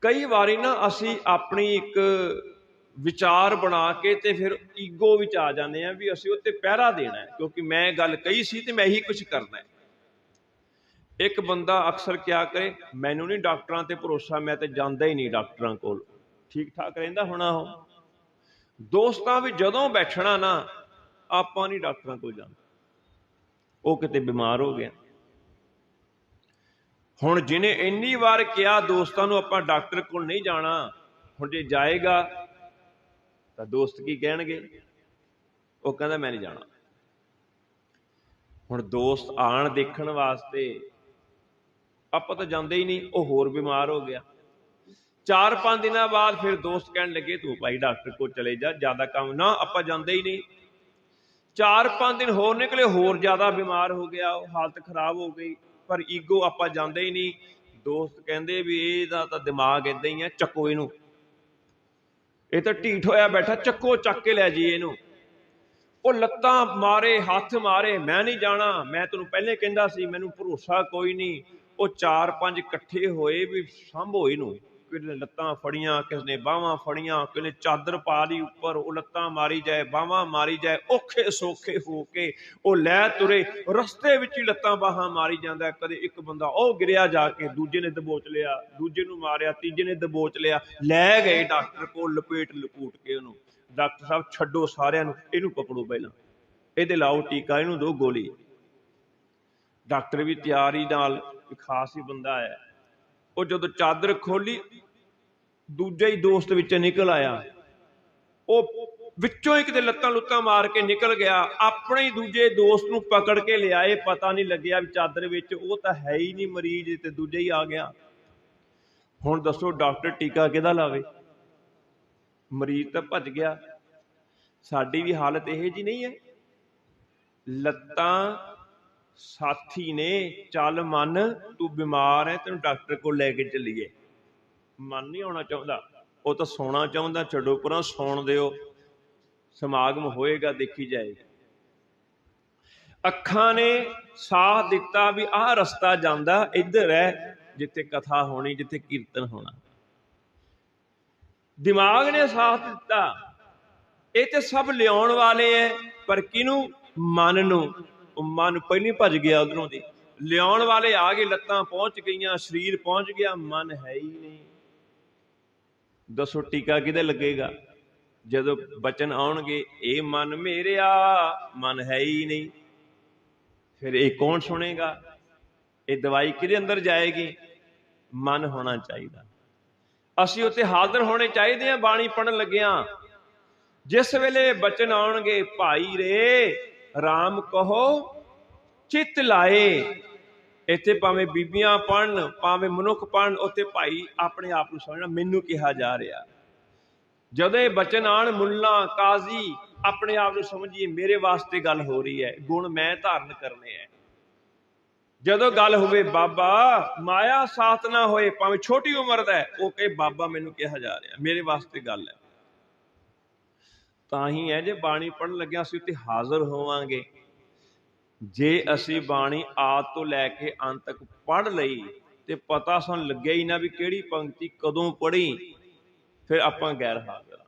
ਕਈ ਵਾਰੀ ਨਾ ਅਸੀਂ ਆਪਣੀ ਇੱਕ ਵਿਚਾਰ ਬਣਾ ਕੇ ਤੇ ਫਿਰ ਈਗੋ ਵਿੱਚ ਆ ਜਾਂਦੇ ਆ ਵੀ ਅਸੀਂ ਉੱਤੇ ਪਹਿਰਾ ਦੇਣਾ ਕਿਉਂਕਿ ਮੈਂ ਗੱਲ ਕਹੀ ਸੀ ਤੇ ਮੈਂ ਹੀ ਕੁਝ ਕਰਨਾ ਇੱਕ ਬੰਦਾ ਅਕਸਰ ਕਿਆ ਕਰੇ, ਮੈਨੂੰ ਨਹੀਂ ਡਾਕਟਰਾਂ ਤੇ ਭਰੋਸਾ, ਮੈਂ ਤੇ ਜਾਂਦਾ ਹੀ ਨਹੀਂ ਡਾਕਟਰਾਂ ਕੋਲ। ਠੀਕ ਠਾਕ ਰਹਿੰਦਾ ਹੋਣਾ ਉਹ। ਦੋਸਤਾਂ ਵੀ ਜਦੋਂ ਬੈਠਣਾ ਨਾ, ਆਪਾਂ ਨਹੀਂ ਡਾਕਟਰਾਂ ਕੋਲ ਜਾਂਦੇ। ਉਹ ਕਿਤੇ ਬਿਮਾਰ ਹੋ ਗਿਆ। ਹੁਣ ਜਿਹਨੇ ਇੰਨੀ ਵਾਰ ਕਿਹਾ, ਦੋਸਤਾਂ ਨੂੰ ਆਪਾਂ ਡਾਕਟਰ ਕੋਲ ਨਹੀਂ ਜਾਣਾ। ਹੁਣ ਜੇ ਜਾਏਗਾ, ਤਾਂ ਦੋਸਤ ਕੀ ਕਹਿਣਗੇ? ਉਹ ਕਹਿੰਦਾ, ਮੈਂ ਨਹੀਂ ਜਾਣਾ। ਹੁਣ ਦੋਸਤ ਆਣ ਦੇਖਣ ਵਾਸਤੇ, ਆਪਾਂ ਤਾਂ ਜਾਂਦੇ ਹੀ ਨਹੀਂ, ਉਹ ਹੋਰ ਬਿਮਾਰ ਹੋ ਗਿਆ। ਚਾਰ ਪੰਜ ਦਿਨਾਂ ਬਾਅਦ ਫਿਰ ਦੋਸਤ ਕਹਿਣ ਲੱਗੇ, ਤੂੰ ਭਾਈ ਡਾਕਟਰ ਕੋਲ ਚਲੇ ਜਾ, ਜ਼ਿਆਦਾ ਕੰਮ ਨਾ, ਆਪਾਂ ਜਾਂਦੇ ਹੀ ਨਹੀਂ। ਚਾਰ ਪੰਜ ਦਿਨ ਹੋਰ ਨਿਕਲੇ, ਹੋਰ ਜ਼ਿਆਦਾ ਬਿਮਾਰ ਹੋ ਗਿਆ, ਉਹ ਹਾਲਤ ਖਰਾਬ ਹੋ ਗਈ। ਪਰ ਈਗੋ ਆਪਾਂ ਜਾਂਦੇ ਹੀ ਨਹੀਂ। ਦੋਸਤ ਕਹਿੰਦੇ ਵੀ ਇਹਦਾ ਤਾਂ ਦਿਮਾਗ ਇਦਾਂ ਹੀ ਆ, ਚੱਕੋ ਇਹਨੂੰ। ਇਹ ਤਾਂ ਢੀਠ ਹੋਇਆ ਬੈਠਾ, ਚੱਕੋ, ਚੱਕ ਕੇ ਲੈ ਜੀ ਇਹਨੂੰ। ਉਹ ਲੱਤਾਂ ਮਾਰੇ, ਹੱਥ ਮਾਰੇ, ਮੈਂ ਨਹੀਂ ਜਾਣਾ, ਮੈਂ ਤੈਨੂੰ ਪਹਿਲੇ ਕਹਿੰਦਾ ਸੀ, ਮੈਨੂੰ ਭਰੋਸਾ ਕੋਈ ਨਹੀਂ। ਉਹ ਚਾਰ ਪੰਜ ਇਕੱਠੇ ਹੋਏ ਵੀ ਸੰਭੋ ਇਹਨੂੰ। ਕਿਸੇ ਨੇ ਲੱਤਾਂ ਫੜੀਆਂ ਕਿਸੇ ਨੇ ਬਾਹਾਂ ਫੜੀਆਂ ਕਿਸੇ ਨੇ ਚਾਦਰ ਪਾ ਲਈ ਉੱਪਰ, ਉਹ ਲੱਤਾਂ ਮਾਰੀ ਜਾਏ, ਬਾਹਾਂ ਮਾਰੀ ਜਾਏ, ਔਖੇ ਸੌਖੇ ਹੋ ਕੇ ਉਹ ਲੈ ਤੁਰੇ। ਰਸਤੇ ਵਿੱਚ ਹੀ ਲੱਤਾਂ ਬਾਹਾਂ ਮਾਰੀ ਜਾਂਦਾ ਕਦੇ ਇੱਕ ਬੰਦਾ ਉਹ ਗਿਰਿਆ ਜਾ ਕੇ ਦੂਜੇ ਨੇ ਦਬੋਚ ਲਿਆ, ਦੂਜੇ ਨੂੰ ਮਾਰਿਆ, ਤੀਜੇ ਨੇ ਦਬੋਚ ਲਿਆ, ਲੈ ਗਏ ਡਾਕਟਰ ਕੋਲ ਲਪੇਟ ਲਪੂਟ ਕੇ ਉਹਨੂੰ। ਡਾਕਟਰ ਸਾਹਿਬ, ਛੱਡੋ ਸਾਰਿਆਂ ਨੂੰ, ਇਹਨੂੰ ਪਕੜੋ ਪਹਿਲਾਂ। ਇਹਦੇ ਲਾਓ ਟੀਕਾ, ਇਹਨੂੰ ਦੋ ਗੋਲੀ। ਡਾਕਟਰ ਵੀ ਤਿਆਰੀ ਨਾਲ ਖਾਸ ਹੀ ਬੰਦਾ ਹੈ ਉਹ ਜਦੋਂ ਚਾਦਰ ਖੋਲੀ, ਦੂਜਾ ਹੀ ਦੋਸਤ ਵਿੱਚ ਨਿਕਲ ਆਇਆ। ਉਹ ਵਿੱਚੋਂ ਇੱਕ ਦੇ ਲੱਤਾਂ ਲੁੱਤਾਂ ਮਾਰ ਕੇ ਨਿਕਲ ਗਿਆ। ਆਪਣੇ ਹੀ ਦੂਜੇ ਦੋਸਤ ਨੂੰ ਪਕੜ ਕੇ ਲਿਆਏ। ਪਤਾ ਨਹੀਂ ਲੱਗਿਆ ਵੀ ਚਾਦਰ ਵਿੱਚ ਉਹ ਤਾਂ ਹੈ ਹੀ ਨਹੀਂ ਮਰੀਜ਼ ਤੇ ਦੂਜਾ ਹੀ ਆ ਗਿਆ। ਹੁਣ ਦੱਸੋ ਡਾਕਟਰ ਟੀਕਾ ਕਿਹਦਾ ਲਾਵੇ? ਮਰੀਜ਼ ਤਾਂ ਭੱਜ ਗਿਆ। ਸਾਡੀ ਵੀ ਹਾਲਤ ਇਹ ਜੀ ਨਹੀਂ ਹੈ। ਲੱਤਾਂ ਸਾਥੀ ਨੇ, ਚੱਲ ਮਨ, ਤੂੰ ਬਿਮਾਰ ਹੈ ਤੈਨੂੰ ਡਾਕਟਰ ਕੋਲ ਲੈ ਕੇ ਚੱਲੀਏ। ਮਨ ਨਹੀਂ ਆਉਣਾ ਚਾਹੁੰਦਾ। ਉਹ ਤਾਂ ਸੌਣਾ ਚਾਹੁੰਦਾ, ਛੱਡੋ ਪਰਾਂ, ਸੌਣ ਦਿਓ। ਸਮਾਗਮ ਹੋਏਗਾ, ਦੇਖੀ ਜਾਏਗਾ ਅੱਖਾਂ ਨੇ ਸਾਥ ਦਿੱਤਾ ਵੀ ਆਹ ਰਸਤਾ ਜਾਂਦਾ, ਇੱਧਰ ਹੈ ਜਿੱਥੇ ਕਥਾ ਹੋਣੀ, ਜਿੱਥੇ ਕੀਰਤਨ ਹੋਣਾ। ਦਿਮਾਗ ਨੇ ਸਾਥ ਦਿੱਤਾ। ਇਹ ਤੇ ਸਭ ਲਿਆਉਣ ਵਾਲੇ ਐ, ਪਰ ਕਿਨੂੰ ਮਨ ਨੂੰ। ਮਨ ਪਹਿਲਾਂ ਭੱਜ ਗਿਆ ਉਧਰੋਂ ਦੀ। ਲਿਆਉਣ ਵਾਲੇ ਆ ਗਏ, ਲੱਤਾਂ ਪਹੁੰਚ ਗਈਆਂ, ਸਰੀਰ ਪਹੁੰਚ ਗਿਆ, ਮਨ ਹੈ ਹੀ ਨਹੀਂ। ਦੱਸੋ ਟੀਕਾ ਕਿਹਦੇ ਲੱਗੇਗਾ? ਜਦੋਂ ਬਚਨ ਆਉਣਗੇ, ਇਹ ਮਨ ਮੇਰਿਆ, ਮਨ ਹੈ ਹੀ ਨਹੀਂ। ਫਿਰ ਇਹ ਕੌਣ ਸੁਣੇਗਾ? ਇਹ ਦਵਾਈ ਕਿਹਦੇ ਅੰਦਰ ਜਾਏਗੀ? ਮਨ ਹੋਣਾ ਚਾਹੀਦਾ। ਅਸੀਂ ਉੱਥੇ ਹਾਜ਼ਰ ਹੋਣੇ ਚਾਹੀਦੇ ਆ ਬਾਣੀ ਪੜਨ ਲੱਗਿਆਂ। ਜਿਸ ਵੇਲੇ ਬਚਨ ਆਉਣਗੇ, ਭਾਈ ਰੇ RAM ਕਹੋ, ਚਿੱਤ ਲਾਏ। ਇੱਥੇ ਭਾਵੇਂ ਬੀਬੀਆਂ ਪੜਨ ਭਾਵੇਂ ਮਨੁੱਖ ਪੜਨ ਉੱਥੇ ਭਾਈ ਆਪਣੇ ਆਪ ਨੂੰ ਸਮਝਣਾ ਮੈਨੂੰ ਕਿਹਾ ਜਾ ਰਿਹਾ। ਜਦੋਂ ਇਹ ਬਚਨ ਆਣ, ਮੁੱਲਾ ਕਾਜ਼ੀ ਆਪਣੇ ਆਪ ਨੂੰ ਸਮਝੀਏ, ਮੇਰੇ ਵਾਸਤੇ ਗੱਲ ਹੋ ਰਹੀ ਹੈ, ਗੁਣ ਮੈਂ ਧਾਰਨ ਕਰਨੇ ਹੈ। ਜਦੋਂ ਗੱਲ ਹੋਵੇ, ਬਾਬਾ, ਮਾਇਆ ਸਾਥ ਨਾ ਹੋਏ, ਭਾਵੇਂ ਛੋਟੀ ਉਮਰ ਦਾ ਉਹ ਕਹੇ, ਬਾਬਾ ਮੈਨੂੰ ਕਿਹਾ ਜਾ ਰਿਹਾ, ਮੇਰੇ ਵਾਸਤੇ ਗੱਲ ਹੈ। ਤਾਂ ਹੀ ਹੈ ਜੇ ਬਾਣੀ ਪੜਨ ਲੱਗਿਆ ਅਸੀਂ ਉੱਤੇ ਹਾਜ਼ਰ ਹੋਵਾਂਗੇ। ਜੇ ਅਸੀਂ ਬਾਣੀ ਆਦ ਤੋਂ ਲੈ ਕੇ ਅੰਤ ਤੱਕ ਪੜ ਲਈ, ਤੇ ਪਤਾ ਸਾਨੂੰ ਲੱਗਿਆ ਹੀ ਨਾ ਵੀ ਕਿਹੜੀ ਪੰਕਤੀ ਕਦੋਂ ਪੜੀ ਫਿਰ ਆਪਾਂ ਗੈਰ ਹਾਜ਼ਰ